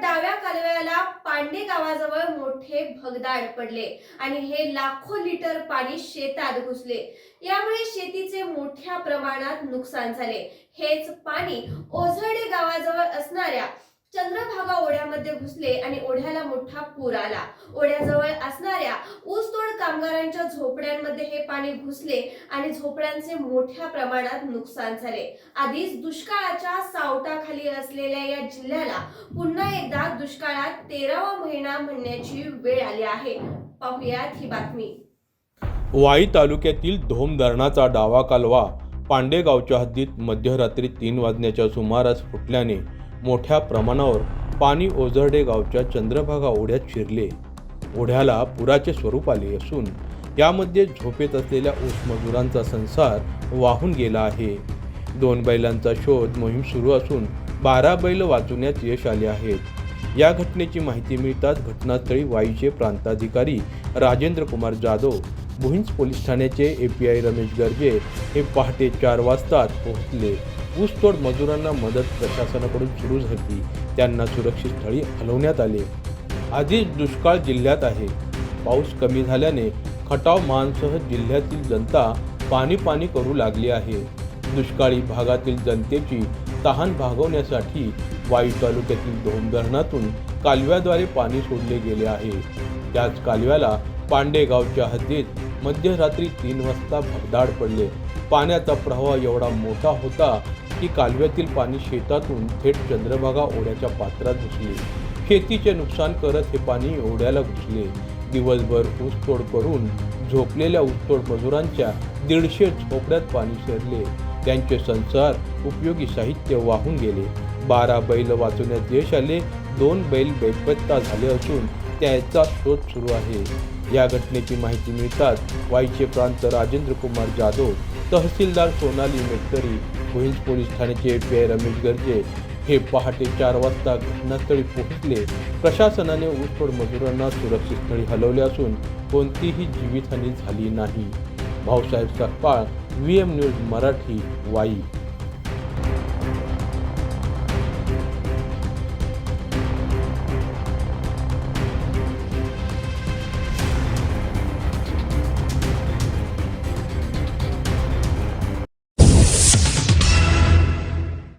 डाव्या कालव्याला पांडे गावाजवळ मोठे भगदाड पडले आणि हे लाखो लिटर पाणी शेतात घुसले. यामुळे शेतीचे मोठ्या प्रमाणात नुकसान झाले. हेच पाणी ओझडे गावाजवळ असणाऱ्या चंद्रभागा ओढ्यामध्ये घुसले आणि ओढ्याला मोठा पूर आला. ओढ्याजवळ असणाऱ्या ऊस कामगारांच्या झोपड्यांमध्ये हे पाणी घुसले आणि झोपड्यांचे मोठ्या प्रमाणात नुकसान झाले. आधीच दुष्काळाच्या सावटाखाली असलेल्या या जिल्ह्याला पुन्हा एकदा दुष्काळात तेरावा महिना म्हणण्याची वेळ आली आहे. पाहुयात ही बातमी. वाई तालुक्यातील धोम धरणाचा डावा कालवा पांडेगावच्या हद्दीत मध्यरात्री तीन वाजण्याच्या सुमारास फुटल्याने मोठ्या प्रमाणावर पाणी ओझरडे गावच्या चंद्रभागा ओढ्यात शिरले. ओढ्याला पुराचे स्वरूप आले असून यामध्ये झोपेत असलेल्या ऊस मजुरांचा संसार वाहून गेला आहे. दोन बैलांचा शोध मोहीम सुरू असून बारा बैल वाचवण्यात यश आले आहेत. या घटनेची माहिती मिळताच घटनास्थळी वाईचे प्रांताधिकारी राजेंद्र कुमार जाधव भुईंज पोलीस ठाण्याचे A P I Ramesh Garje हे पहाटे चार वाजताच पोहोचले. ऊसतोड मजुरांना मदत प्रशासनाकडून सुरू झाली. त्यांना सुरक्षित स्थळी हलवण्यात आले. आधीच दुष्काळ जिल्ह्यात आहे. पाऊस कमी झाल्याने खटाव मानसह जिल्ह्यातील जनता पाणी पाणी करू लागली आहे. दुष्काळी भागातील जनतेची तहान भागवण्यासाठी वायू तालुक्यातील दोन धरणातून कालव्याद्वारे पाणी सोडले गेले आहे. त्याच कालव्याला पांडेगावच्या हद्दीत मध्यरात्री तीन वाजता भगदाड पडले. पाण्याचा प्रवाह एवढा मोठा होता की कालव्यातील पाणी शेतातून थेट चंद्रभागा ओढ्याच्या पात्रात घुसले. शेतीचे नुकसान करत हे पाणी ओढ्याला घुसले. दिवसभर ऊसतोड करून झोपलेल्या ऊसतोड मजुरांच्या दीडशे झोपड्यात पाणी शिरले. त्यांचे संसार उपयोगी साहित्य वाहून गेले. बारा बैल वाचवण्यात यश आले. दोन बैल बेपत्ता झाले असून त्याचा शोध सुरू आहे. या घटनेची माहिती मिळताच वाईचे प्रांत राजेंद्र कुमार जाधव तहसीलदार सोनाली मेटकरी भुईंज पोलीस ठाण्याचे पी आय रमेश गर्जे हे पहाटे चार वाजता घटनास्थळी पोहोचले. प्रशासनाने ऊसतोड मजुरांना सुरक्षित स्थळी हलवले असून कोणतीही जीवितहानी झाली नाही. Bhausaheb Sakpal V M news Marathi Wai.